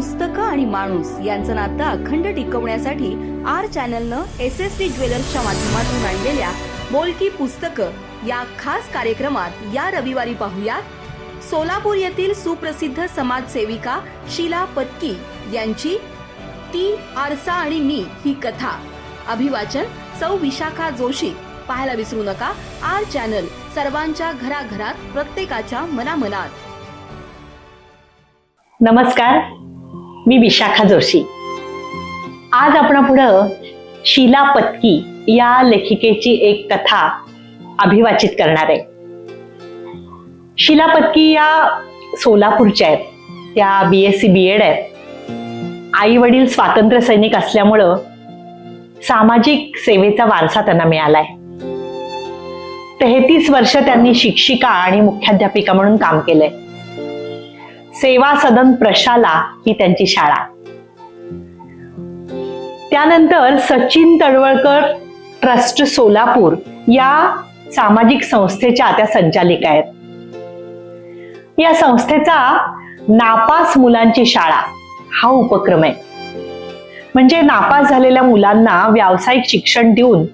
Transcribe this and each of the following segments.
पुस्तकं आणि माणूस यांचं नातं अखंड टिकवण्यासाठी आर चॅनलनं एस एस टी ज्वेलर्सच्या माध्यमातून आणलेल्या बोलकी पुस्तकं या खास कार्यक्रमात या रविवारी पाहूयात. सोलापूर येथील सुप्रसिद्ध समाजसेविका शिला पत्की यांची ती आरसा आणि मी ही कथा. अभिवाचन सौ विशाखा जोशी. पाहायला विसरू नका आर चॅनल सर्वांच्या घराघरात प्रत्येकाच्या मनामनात. नमस्कार. मी विशाखा जोशी. आज आपण पुढं शीला पत्की या लेखिकेची एक कथा अभिवाचित करणार आहे. शीला पत्की या सोलापूरच्या आहेत. त्या B S C B Ed आहेत. आई वडील स्वातंत्र्य सैनिक असल्यामुळं सामाजिक सेवेचा वारसा त्यांना मिळालाय. तेहतीस वर्ष त्यांनी शिक्षिका आणि मुख्याध्यापिका म्हणून काम केलंय. सेवा सदन प्रशाला ही त्यांची शाळा. त्यानंतर सचिन तळवळकर ट्रस्ट सोलापूर या सामाजिक संस्थेच्या त्या संचालिका आहेत. या संस्थेचा नापास मुलांची शाळा हा उपक्रम आहे. म्हणजे नापास झालेल्या मुलांना व्यावसायिक शिक्षण देऊन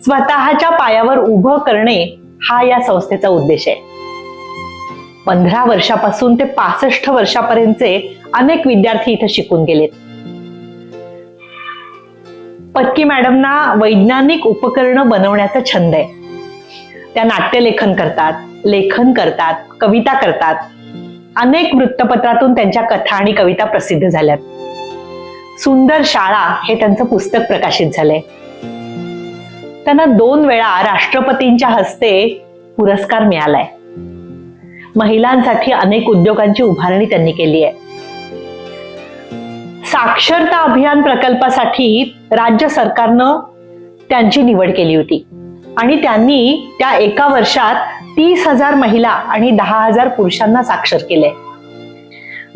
स्वतःच्या पायावर उभं करणे हा या संस्थेचा उद्देश आहे. पंधरा वर्षापासून ते पासष्ट वर्षापर्यंतचे अनेक विद्यार्थी इथे शिकून गेलेत. पत्की मॅडमना वैज्ञानिक उपकरणं बनवण्याचा छंद आहे. त्या नाट्यलेखन करतात लेखन करतात कविता करतात. अनेक वृत्तपत्रातून त्यांच्या कथा आणि कविता प्रसिद्ध झाल्यात. सुंदर शाळा हे त्यांचं पुस्तक प्रकाशित झालंय. त्यांना दोन वेळा राष्ट्रपतींच्या हस्ते पुरस्कार मिळालाय. महिलांसाठी अनेक उद्योगांची उभारणी त्यांनी केली आहे. साक्षरता अभियान प्रकल्पासाठी राज्य सरकारनं त्यांची निवड केली होती. आणि त्यांनी त्या एका वर्षात तीस हजार महिला आणि दहा हजार पुरुषांना साक्षर केले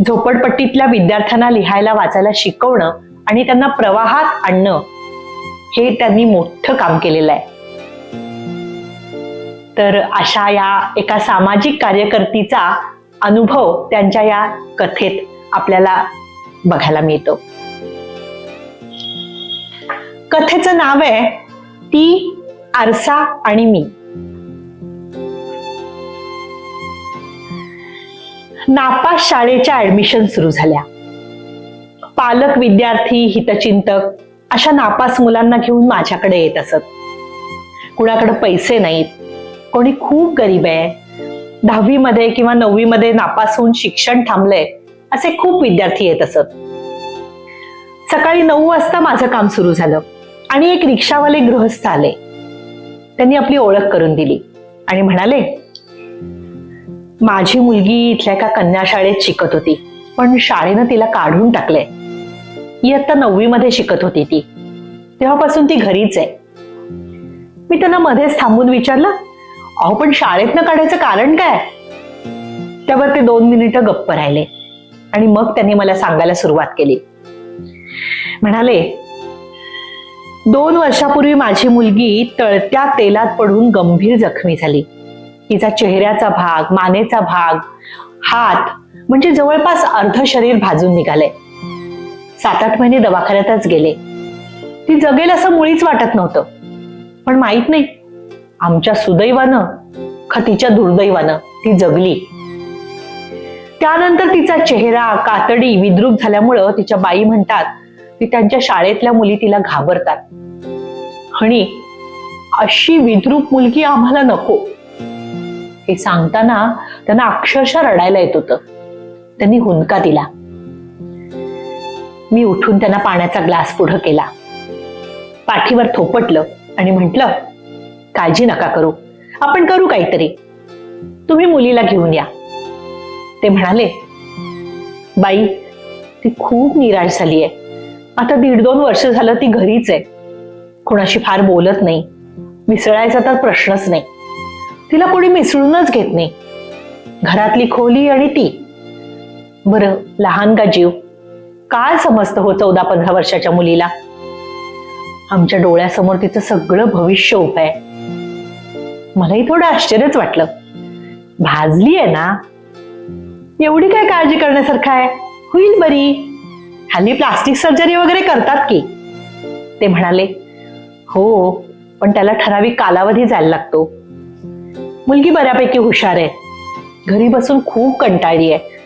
झोपडपट्टीतल्या विद्यार्थ्यांना लिहायला वाचायला शिकवणं आणि त्यांना प्रवाहात आणणं हे त्यांनी मोठं काम केलेलं आहे. तर अशा या एका सामाजिक कार्यकर्तीचा अनुभव त्यांच्या या कथेत आपल्याला बघायला मिळतो. कथेचं नाव आहे ती आरसा आणि मी. नापास शाळेच्या ऍडमिशन सुरू झाल्या. पालक विद्यार्थी हितचिंतक अशा नापास मुलांना घेऊन माझ्याकडे येत असत. कुणाकडे पैसे नाहीत. कोणी खूप गरीब आहे दहावी मध्ये किंवा नववी मध्ये नापास होऊन शिक्षण थांबलंय असे खूप विद्यार्थी येत असत. सकाळी नऊ वाजता माझं काम सुरू झालं आणि एक रिक्षावाले गृहस्थ आले. त्यांनी आपली ओळख करून दिली आणि म्हणाले माझी मुलगी इथल्या एका कन्या शाळेत शिकत होती पण शाळेनं तिला काढून टाकलंय. इयत्ता नववी मध्ये शिकत होती ती. तेव्हापासून ती घरीच आहे. मी त्यांना मध्येच थांबून विचारलं अहो पण शाळेतनं काढायचं कारण काय? त्यावर ते दोन मिनिटं गप्प राहिले. आणि मग त्यांनी मला सांगायला सुरुवात केली. म्हणाले दोन वर्षापूर्वी माझी मुलगी तळत्या तेलात पडून गंभीर जखमी झाली. तिचा चेहऱ्याचा भाग मानेचा भाग हात म्हणजे जवळपास अर्ध शरीर भाजून निघाले. सात आठ महिने दवाखान्यातच गेले. ती जगेल असं मुळीच वाटत नव्हतं. पण माहीत नाही आमच्या सुदैवानं का तिच्या दुर्दैवानं ती जगली? त्यानंतर तिचा चेहरा कातडी विद्रूप झाल्यामुळं तिच्या बाई म्हणतात की त्यांच्या शाळेतल्या मुली तिला घाबरतात. आणि अशी विद्रूप मुलगी आम्हाला नको. हे सांगताना त्यांना अक्षरशः रडायला येत होतं. त्यांनी हुंदका दिला. मी उठून त्यांना पाण्याचा ग्लास पुढं केला. पाठीवर थोपटलं आणि म्हटलं काळजी नका करू. आपण करू काहीतरी. तुम्ही मुलीला घेऊन या. ते म्हणाले बाई ती खूप निराश झाली आहे. आता दीड दोन वर्ष झालं ती घरीच आहे. कुणाशी फार बोलत नाही. मिसळायचा तर प्रश्नच नाही. तिला कोणी मिसळूनच घेत नाही. घरातली खोली आणि ती. बरं लहान का जीव? काय समजतं हो चौदा पंधरा वर्षाच्या मुलीला? आमच्या डोळ्यासमोर तिचं सगळं भविष्य उभं आहे. मलाही थोडं आश्चर्यच वाटलं. भाजली आहे ना? एवढी काय काळजी करण्यासारखं आहे? होईल बरी. हल्ली प्लास्टिक सर्जरी वगैरे करतात की. ते म्हणाले हो पण त्याला ठराविक कालावधी जायला लागतो. मुलगी बऱ्यापैकी हुशार आहे. घरी बसून खूप कंटाळली आहे.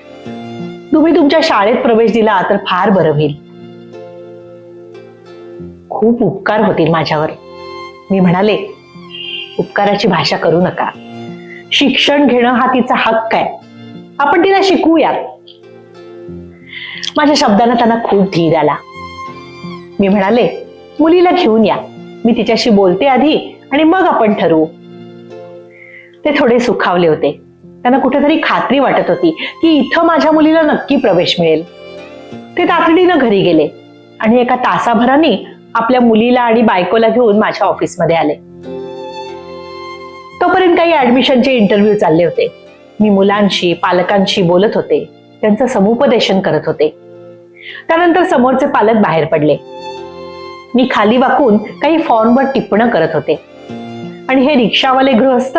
तुम्ही तुमच्या शाळेत प्रवेश दिला तर फार बरं होईल. खूप उपकार होतील माझ्यावर. मी म्हणाले उपकाराची भाषा करू नका. शिक्षण घेणं हा तिचा हक्क आहे. आपण तिला शिकूयात. माझ्या शब्दांना त्यांना खूप धीर आला. मी म्हणाले मुलीला घेऊन या. मी तिच्याशी बोलते आधी आणि मग आपण ठरवू. ते थोडे सुखावले होते. त्यांना कुठेतरी खात्री वाटत होती की इथं माझ्या मुलीला नक्की प्रवेश मिळेल. ते तातडीनं घरी गेले आणि एका तासाभराने आपल्या मुलीला आणि बायकोला घेऊन माझ्या ऑफिसमध्ये आले. तोपर्यंत काही ऍडमिशनचे इंटरव्ह्यू चालले होते. मी मुलांशी पालकांशी बोलत होते. त्यांचं समुपदेशन करत होते. त्यानंतर समोरचे पालक बाहेर पडले. मी खाली वाकून काही फॉर्मवर टिप्पणं करत होते. आणि हे रिक्षावाले गृहस्थ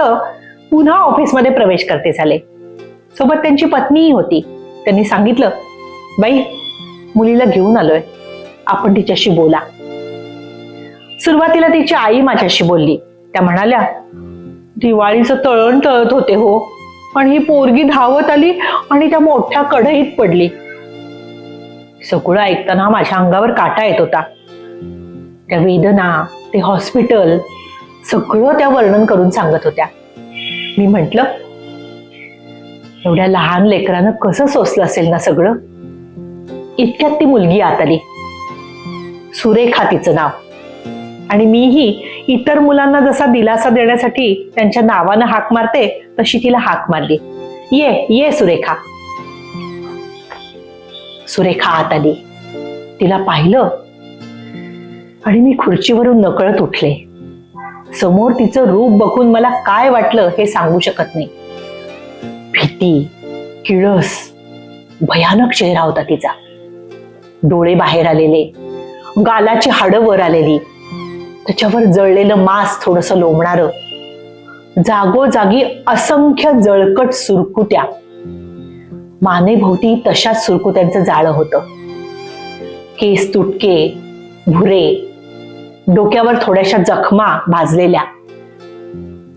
पुन्हा ऑफिसमध्ये प्रवेश करते झाले. सोबत त्यांची पत्नीही होती. त्यांनी सांगितलं बाई मुलीला घेऊन आलोय. आपण तिच्याशी बोला. सुरुवातीला तिची आई माझ्याशी बोलली. त्या म्हणाल्या दिवाळीचं तळण तळत होते हो. पण ही पोरगी धावत आली आणि त्या मोठ्या कढईत पडली. सगळं ऐकताना माझ्या अंगावर काटा येत होता. त्या वेदना ते हॉस्पिटल सगळं त्या वर्णन करून सांगत होत्या. मी म्हंटल एवढ्या लहान लेकरानं कसं सोसलं असेल ना सगळं? इतक्यात ती मुलगी आत आली. सुरेखा तिचं नाव. आणि मीही इतर मुलांना जसा दिलासा देण्यासाठी त्यांच्या नावानं हाक मारते तशी तिला हाक मारली. ये ये सुरेखा. सुरेखा आत आली. तिला पाहिलं. आणि मी खुर्चीवरून नकळत उठले. समोर तिचं रूप बघून मला काय वाटलं हे सांगू शकत नाही. भीती किळस भयानक चेहरा होता तिचा. डोळे बाहेर आलेले. गालाची हाडं वर आलेली. त्याच्यावर जळलेलं मांस थोडस लोंबणार. जागोजागी असंख्य जळकट सुरकुत्या. मानेभोवती तशाच सुरकुत्यांचं जाळं होतं. केस तुटके भुरे डोक्यावर थोड्याशा जखमा भाजलेल्या.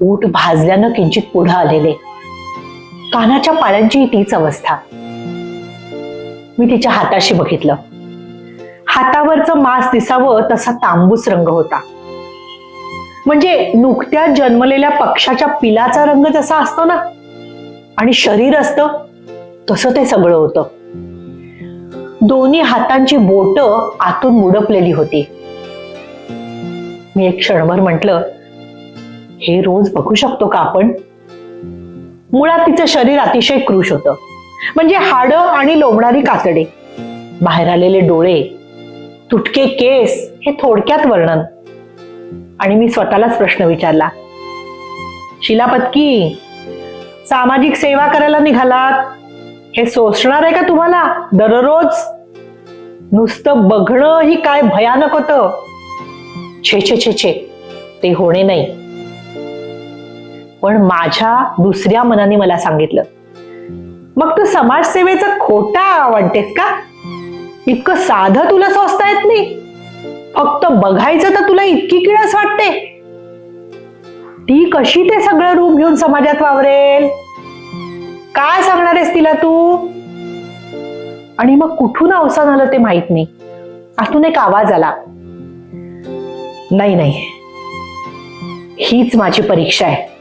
ऊट भाजल्यानं किंचित पुढं आलेले. कानाच्या पाळ्यांची तीच अवस्था. मी तिच्या हाताशी बघितलं. हातावरचं मांस दिसावं तसा तांबूस रंग होता. म्हणजे नुकत्याच जन्मलेल्या पक्षाच्या पिलाचा रंग जसा असतो ना आणि शरीर असतं तसं ते सगळं होतं. दोन्ही हातांची बोट आतून मुडपलेली होती. मी एक क्षणभर म्हंटल हे रोज बघू शकतो का आपण? मुळात तिचं शरीर अतिशय कृश होतं. म्हणजे हाडं आणि लोंबणारी कातडे बाहेर आलेले डोळे तुटके केस हे थोडक्यात वर्णन. आणि मी स्वतःलाच प्रश्न विचारला. शिलापतकी सामाजिक सेवा करायला निघालात? हे सोसणार आहे का तुम्हाला? दररोज नुसतं बघणं ही काय भयानक होतं? छे छे छे छे ते होणे नाही. पण माझ्या दुसऱ्या मनाने मला सांगितलं मग तू समाजसेवेचं खोटा वाटतेस का? इतकं साधं तुला सोचता येत नाही? फक्त बघायचं तर तुला इतकी किळस वाटते. ती कशी ते सगळं रूप घेऊन समाजात वावरेल? काय सांगणार आहेस तिला तू? आणि मग कुठून अवसान आलं ते माहीत नाही. आतून एक आवाज आला. नाही नाही. हीच माझी परीक्षा आहे.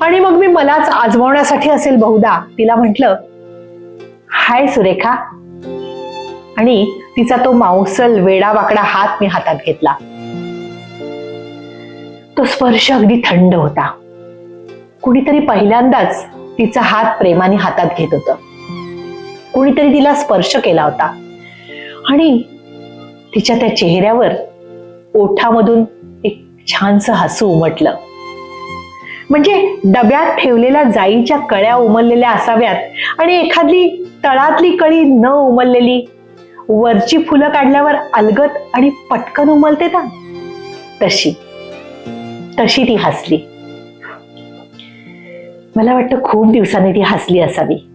आणि मग मी मलाच आजमावण्यासाठी असेल बहुधा. तिला म्हटलं हाय सुरेखा आणि तिचा तो मांसल वेडावाकडा हात मी हातात घेतला. तो स्पर्श अगदी थंड होता. कुणीतरी पहिल्यांदाच तिचा हात प्रेमाने हातात घेत होत. कुणीतरी तिला स्पर्श केला होता. आणि तिच्या त्या चेहऱ्यावर ओठामधून एक छानस हसू उमटलं. म्हणजे डब्यात ठेवलेल्या जाईच्या कळ्या उमललेल्या असाव्यात आणि एखादी तळातली कळी न उमललेली वरची फुलं काढल्यावर अलगत आणि पटकन उमलते ना? तशी. तशी ती हसली. मला वाटतं खूप दिवसांनी ती हसली असावी.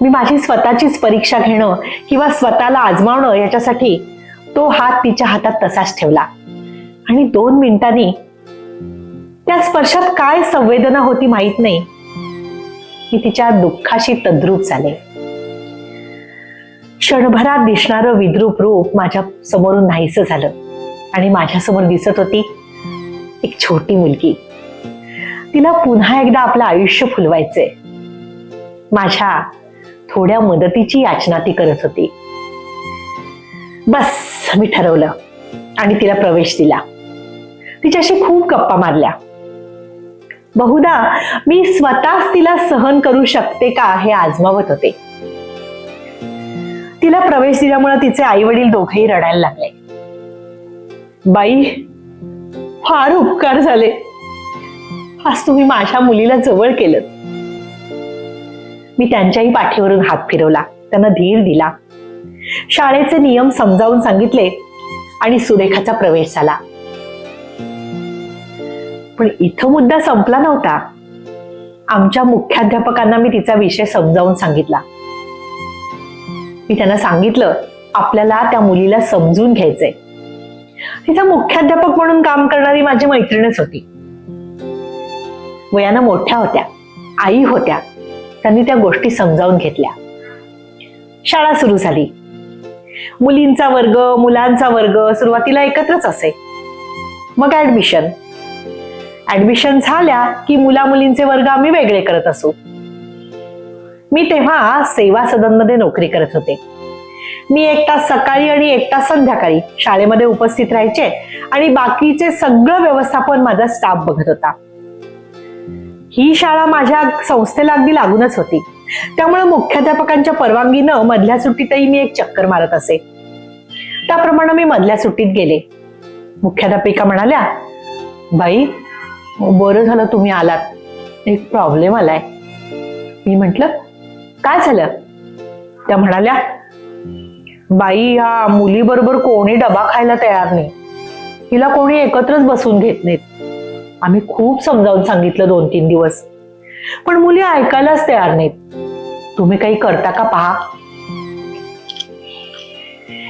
मी माझी स्वतःचीच परीक्षा घेणं किंवा स्वतःला आजमावणं याच्यासाठी तो हात तिच्या हातात तसाच ठेवला. आणि दोन मिनिटांनी त्या स्पर्शात काय संवेदना होती माहीत नाही. मी तिच्या दुःखाशी तद्रूप झाले. क्षणभरात दिसणारं विद्रूप रूप माझ्या समोरून नाहीसं झालं. आणि माझ्यासमोर दिसत होती एक छोटी मुलगी. तिला पुन्हा एकदा आपलं आयुष्य फुलवायचंय. माझ्या थोड्या मदतीची याचना ती करत होती. बस मी ठरवलं. आणि तिला प्रवेश दिला. तिच्याशी खूप गप्पा मारल्या. बहुधा मी स्वतःच तिला सहन करू शकते का हे आजमावत होते. तिला प्रवेश दिल्यामुळे तिचे आई वडील दोघेही रडायला लागले. बाई फार उपकार झाले. आज तुम्ही माझ्या मुलीला जवळ केलं. मी त्यांच्याही पाठीवरून हात फिरवला त्यांना धीर दिला. शाळेचे नियम समजावून सांगितले आणि सुरेखाचा प्रवेश झाला. पण इथं मुद्दा संपला नव्हता. आमच्या मुख्याध्यापकांना मी तिचा विषय समजावून सांगितला. मी त्यांना सांगितलं आपल्याला त्या मुलीला समजून घ्यायचंय. तिचा मुख्याध्यापक म्हणून काम करणारी माझी मैत्रीणच होती. वयानं मोठ्या होत्या आई होत्या त्यांनी त्या गोष्टी समजावून घेतल्या. शाळा सुरू झाली. मुलींचा वर्ग मुलांचा वर्ग सुरुवातीला एकत्रच असे. मग ऍडमिशन ऍडमिशन झाल्या की मुला मुलींचे वर्ग आम्ही वेगळे करत असू. मी तेव्हा सेवा सदनमध्ये नोकरी करत होते. मी एक तास सकाळी आणि एक तास संध्याकाळी शाळेमध्ये उपस्थित राहायचे आणि बाकीचे सगळं व्यवस्थापन माझा स्टाफ बघत होता. ही शाळा माझ्या संस्थेला अगदी लागूनच होती. त्यामुळे मुख्याध्यापकांच्या परवानगीनं मधल्या सुट्टीतही मी एक चक्कर मारत असे. त्याप्रमाणे मी मधल्या सुट्टीत गेले. मुख्याध्यापिका म्हणाल्या बाई बरं झालं तुम्ही आलात. एक प्रॉब्लेम आलाय. मी म्हटलं काय झालं? त्या म्हणाल्या बाई ह्या मुलीबरोबर कोणी डबा खायला तयार नाही. हिला कोणी एकत्रच बसून घेत नाहीत. आम्ही खूप समजावून सांगितलं दोन तीन दिवस. पण मुली ऐकायलाच तयार नाहीत. तुम्ही काही करता का पहा?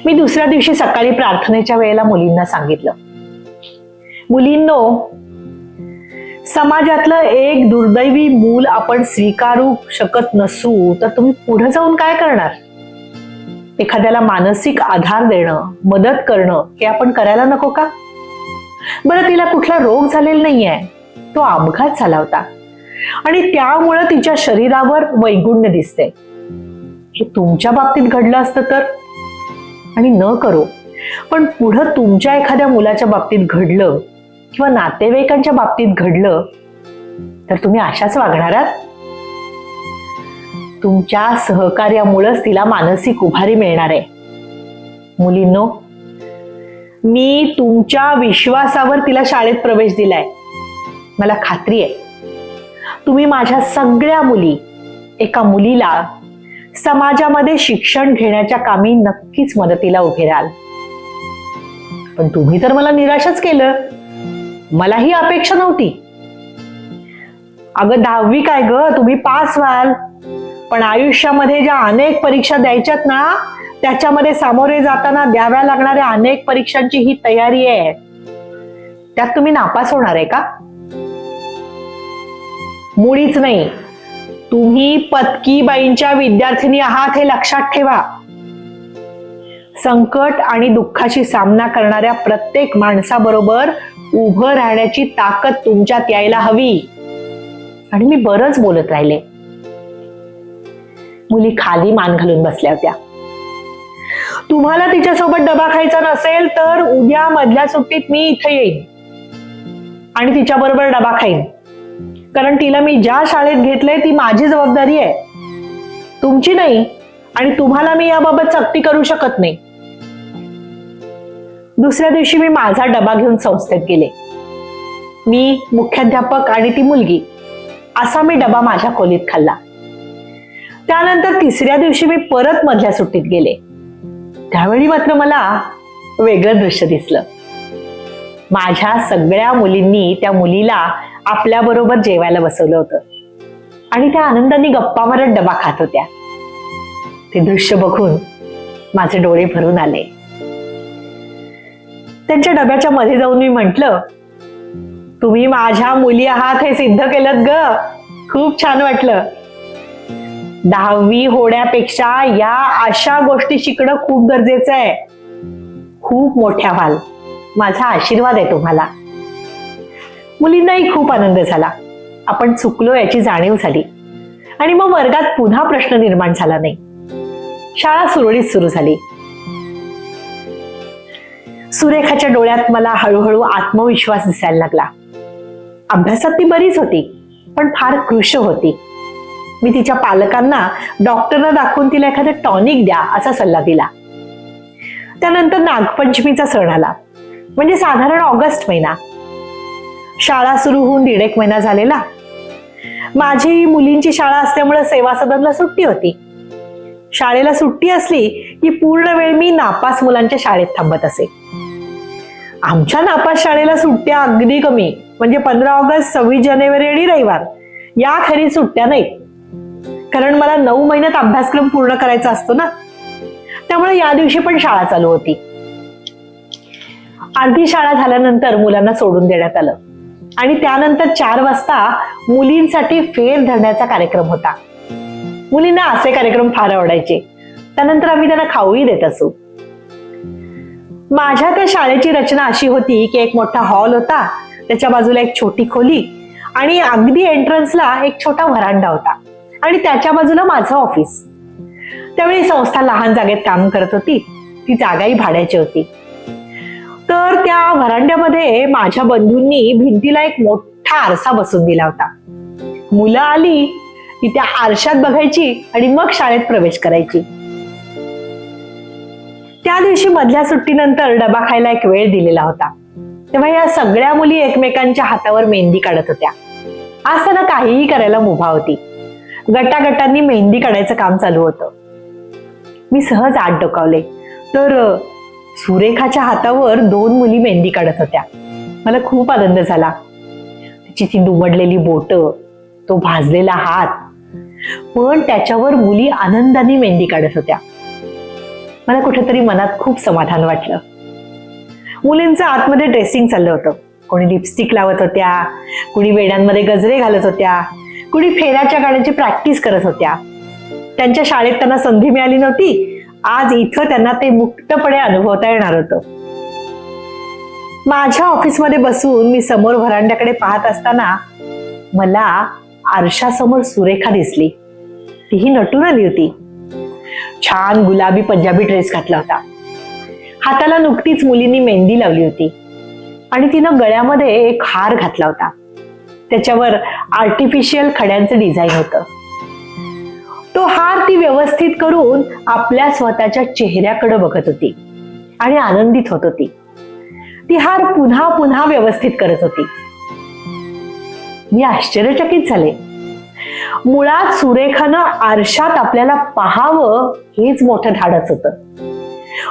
मी दुसऱ्या दिवशी सकाळी प्रार्थनेच्या वेळेला मुलींना सांगितलं. मुलींनो समाजातलं एक दुर्दैवी मूल आपण स्वीकारू शकत नसू तर तुम्ही पुढे जाऊन काय करणार? एखाद्याला मानसिक आधार देणं मदत करणं हे आपण करायला नको का? बरं तिला कुठला रोग झालेला नाहीये. तो अपघात झाला होता. आणि त्यामुळं तिच्या शरीरावर वैगुण्य दिसते. हे तुमच्या बाबतीत घडलं असतं तर? आणि न करो. पण पुढं तुमच्या एखाद्या मुलाच्या बाबतीत घडलं किंवा नातेवाईकांच्या बाबतीत घडलं तर तुम्ही अशाच वागणार आहात? तुमच्या सहकार्यामुळेच तिला मानसिक उभारी मिळणार आहे. मुलींनो मी तुमच्या विश्वासावर तिला शाळेत प्रवेश दिलाय. मला खात्री आहे. तुम्ही माझ्या सगळ्या मुली एका मुलीला समाजामध्ये शिक्षण घेण्याच्या कामी नक्कीच मदतीला उभे राहाल. पण तुम्ही तर मला निराशच केलं. मला ही अपेक्षा नव्हती. अगं दहावी काय ग? तुम्ही पास व्हाल. पण आयुष्यामध्ये ज्या अनेक परीक्षा द्यायच्यात ना त्याच्यामध्ये सामोरे जाताना द्याव्या लागणाऱ्या अनेक परीक्षांची ही तयारी आहे. त्यात तुम्ही नापास होणार आहे का? मुळीच नाही. तुम्ही पत्की बाईंच्या विद्यार्थिनी आहात हे लक्षात ठेवा. संकट आणि दुःखाशी सामना करणाऱ्या प्रत्येक माणसाबरोबर उभं राहण्याची ताकद तुमच्यात यायला हवी. आणि मी बरंच बोलत राहिले. मुली खाली मान घालून बसल्या होत्या. तुम्हाला तिच्यासोबत डबा खायचा नसेल तर उद्या मधल्या सुट्टीत मी इथे येईन. आणि तिच्या बरोबर डबा खाईन. कारण तिला मी ज्या शाळेत घेतलंय ती माझी जबाबदारी आहे. तुमची नाही आणि तुम्हाला मी याबाबत सक्ती करू शकत नाही. दुसऱ्या दिवशी मी माझा डबा घेऊन संस्थेत गेले. मी मुख्याध्यापक आणि ती मुलगी असा मी डबा माझ्या खोलीत खाल्ला. त्यानंतर तिसऱ्या दिवशी मी परत मधल्या सुट्टीत गेले. त्यावेळी मात्र मला वेगळं दृश्य दिसलं. माझ्या सगळ्या मुलींनी त्या मुलीला आपल्या बरोबर जेवायला बसवलं होतं. आणि त्या आनंदाने गप्पा मारत डबा खात होत्या. ते दृश्य बघून माझे डोळे भरून आले. त्यांच्या डब्याच्या मध्ये जाऊन मी म्हटलं तुम्ही माझ्या मुली आहात हे सिद्ध केलं ग. खूप छान वाटलं. दहावी होण्यापेक्षा या अशा गोष्टी शिकणं खूप गरजेचं आहे. खूप मोठ्या व्हाल. माझा आशीर्वाद आहे तुम्हाला. मुलींनाही खूप आनंद झाला. आपण चुकलो याची जाणीव झाली. आणि मग वर्गात पुन्हा प्रश्न निर्माण झाला नाही. शाळा सुरळीत सुरू झाली. सुरेखाच्या डोळ्यात मला हळूहळू आत्मविश्वास दिसायला लागला. अभ्यासात ती बरीच होती पण फार कृश होती. मी तिच्या पालकांना डॉक्टरला दाखवून तिला एखादं टॉनिक द्या असा सल्ला दिला. त्यानंतर नागपंचमीचा सण आला म्हणजे साधारण ऑगस्ट महिना. शाळा सुरू होऊन दीड एक महिना झालेला. माझी मुलींची शाळा असल्यामुळे सेवा सदनला सुट्टी होती. शाळेला सुट्टी असली की पूर्ण वेळ मी नापास मुलांच्या शाळेत थांबत असे. आमच्या नापास शाळेला सुट्ट्या अगदी कमी म्हणजे पंधरा ऑगस्ट सव्वीस जानेवारी आणि रविवार. या खरी सुट्ट्या नाहीत. कारण मला नऊ महिन्यात अभ्यासक्रम पूर्ण करायचा असतो ना. त्यामुळे या दिवशी पण शाळा चालू होती. आधी शाळा झाल्यानंतर मुलांना सोडून देण्यात आलं. आणि त्यानंतर चार वाजता मुलींसाठी फेर धरण्याचा कार्यक्रम होता. मुलींना असे कार्यक्रम फार आवडायचे. त्यानंतर आम्ही त्यांना खाऊही देत असू. माझ्या त्या शाळेची रचना अशी होती की एक मोठा हॉल होता त्याच्या बाजूला एक छोटी खोली आणि अगदी एंट्रन्सला एक छोटा व्हरांडा होता आणि त्याच्या बाजूला माझं ऑफिस. त्यावेळी संस्था लहान जागेत काम करत होती ती जागाही भाड्याची होती. तर त्या व्हरांड्यामध्ये माझ्या बंधूंनी भिंतीला एक मोठा आरसा बसून दिला होता. मुलं आली की त्या आरशात बघायची आणि मग शाळेत प्रवेश करायची. त्या दिवशी मधल्या सुट्टीनंतर डबा खायला एक वेळ दिलेला होता. तेव्हा या सगळ्या मुली एकमेकांच्या हातावर मेहंदी काढत होत्या. आज त्यांना काहीही करायला मुभा होती. गटागटांनी मेहंदी काढायचं काम चालू होतं. मी सहज आत डोकावले. तर सुरेखाच्या हातावर दोन मुली मेहंदी काढत होत्या. मला खूप आनंद झाला. तिची ती दुमडलेली बोट तो भाजलेला हात. पण त्याच्यावर मुली आनंदाने मेहंदी काढत होत्या. मला कुठेतरी मनात खूप समाधान वाटलं. मुलींचं आतमध्ये ड्रेसिंग चाललं होतं. कोणी लिपस्टिक लावत होत्या कुणी वेड्यांमध्ये गजरे घालत होत्या कुणी फेऱ्याच्या गाण्याची प्रॅक्टिस करत होत्या. त्यांच्या शाळेत त्यांना संधी मिळाली नव्हती. आज इथं त्यांना ते मुक्तपणे अनुभवता येणार होतं. माझ्या ऑफिसमध्ये बसून मी समोर व्हरांड्याकडे पाहत असताना मला आरशासमोर सुरेखा दिसली. तीही नटून आली होती. छान गुलाबी पंजाबी ड्रेस घातला होता. हाताला नुकतीच मुलींनी मेहंदी लावली होती. आणि तिनं गळ्यामध्ये एक हार घातला होता. त्याच्यावर आर्टिफिशियल खड्यांचं डिझाईन होतं. तो हार ती व्यवस्थित करून आपल्या स्वतःच्या चेहऱ्याकडे बघत होती आणि आनंदित होत होती. ती हार पुन्हा पुन्हा व्यवस्थित करत होती. मी आश्चर्यचकित झाले. मुळात सुरेखानं आरशात आपल्याला पाहावं हेच मोठं धाडच होतं.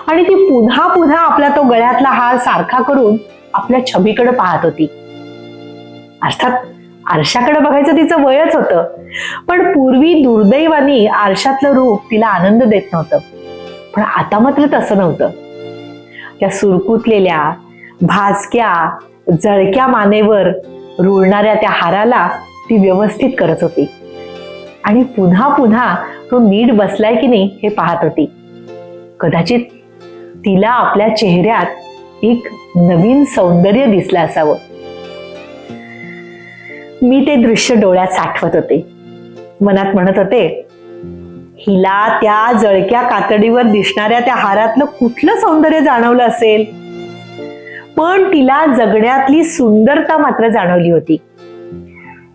आणि ती पुन्हा पुन्हा आपला तो गळ्यातला हार सारखा करून आपल्या छबीकडे पाहत होती. अर्थात आरशाकडे बघायचं तिचं वयच होतं. पण पूर्वी दुर्दैवानी आरशातलं रूप तिला आनंद देत नव्हतं. पण आता मात्र तसं नव्हतं. त्या सुरकुतलेल्या भाजक्या जळक्या मानेवर रुळणाऱ्या त्या हाराला ती व्यवस्थित करत होती. आणि पुन्हा पुन्हा तो नीट बसलाय की नाही हे पाहत होती. कदाचित तिला आपल्या चेहऱ्यात एक नवीन सौंदर्य दिसलं असावं. मी ते दृश्य डोळ्यात साठवत होते. मनात म्हणत होते हिला त्या जळक्या कातडीवर दिसणाऱ्या त्या हारातलं कुठलं सौंदर्य जाणवलं असेल? पण तिला जगण्यातली सुंदरता मात्र जाणवली होती.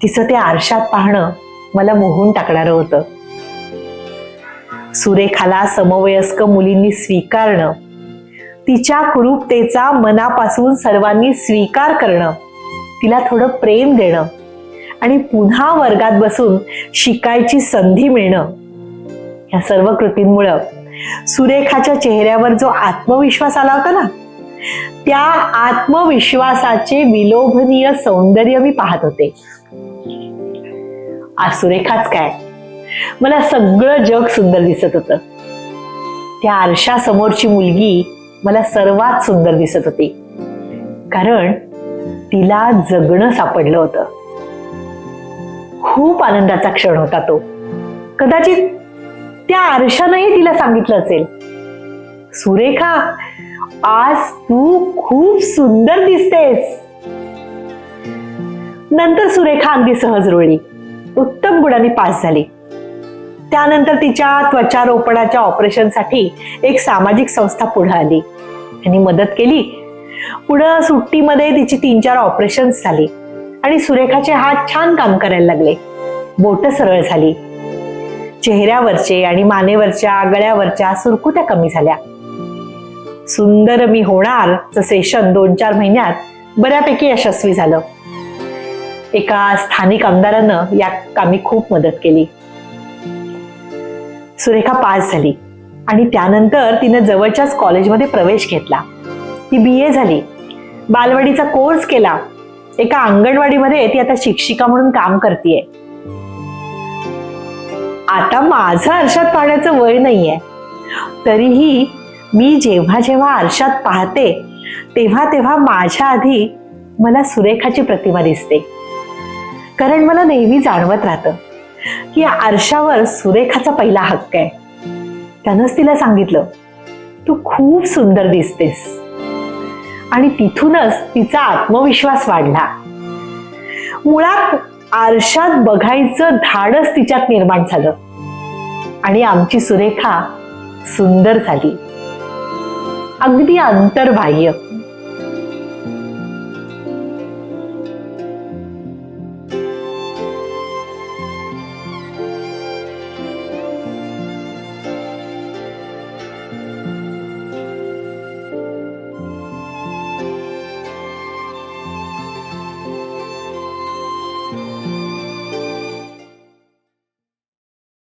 तिचं ते आरशात पाहणं मला मोहून टाकणारं होतं. सुरेखाला समवयस्क मुलींनी स्वीकारणं तिच्या कुरूपतेचा मनापासून सर्वांनी स्वीकार करणं तिला थोडं प्रेम देणं आणि पुन्हा वर्गात बसून शिकायची संधी मिळणं या सर्व कृतींमुळं सुरेखाच्या चेहऱ्यावर जो आत्मविश्वास आला होता ना त्या आत्मविश्वासाचे विलोभनीय सौंदर्य मी पाहत होते. आज सुरेखाच काय? मला सगळं जग सुंदर दिसत होतं. त्या आरशासमोरची मुलगी मला सर्वात सुंदर दिसत होती. कारण तिला जगणं सापडलं होतं. खूप आनंदाचा क्षण होता तो. कदाचित त्या आरशानंही तिला सांगितलं असेल सुरेखा आज तू खूप सुंदर दिसतेस. नंतर सुरेखा अगदी सहज रुळली उत्तम गुणांनी पास झाली. त्यानंतर तिच्या त्वचारोपणाच्या ऑपरेशनसाठी एक सामाजिक संस्था पुढे आली. त्यांनी मदत केली. पुढं सुट्टीमध्ये तिची तीन चार ऑपरेशन्स झाली आणि सुरेखाचे हात छान काम करायला लागले. बोट सरळ झाली. चेहऱ्यावरचे आणि मानेवरच्या गळ्यावरच्या सुरकुत्या कमी झाल्या. सुंदर मी होणार सेशन दोन चार महिन्यात बऱ्यापैकी यशस्वी झालं. एका स्थानिक आमदारानं या कामी खूप मदत केली. सुरेखा पास झाली आणि त्यानंतर तिनं जवळच्याच कॉलेजमध्ये प्रवेश घेतला. ती बी ए झाली. बालवाडीचा कोर्स केला. एका अंगणवाडीमध्ये ती आता शिक्षिका म्हणून काम करते आता माझं आरशात पाहण्याचं वय नाहीये. तरीही मी जेव्हा जेव्हा आरशात पाहते तेव्हा तेव्हा माझ्या आधी मला सुरेखाची प्रतिमा दिसते. कारण मला नेहमी जाणवत राहतं की आरशावर सुरेखाचा पहिला हक्क आहे. त्यानंच तिला सांगितलं तू खूप सुंदर दिसतेस. आणि तिथूनच तिचा आत्मविश्वास वाढला. मुळात आरशात बघायचं धाडस तिच्यात निर्माण झालं. आणि आमची सुरेखा सुंदर झाली. अगदी अंतर्बाह्य.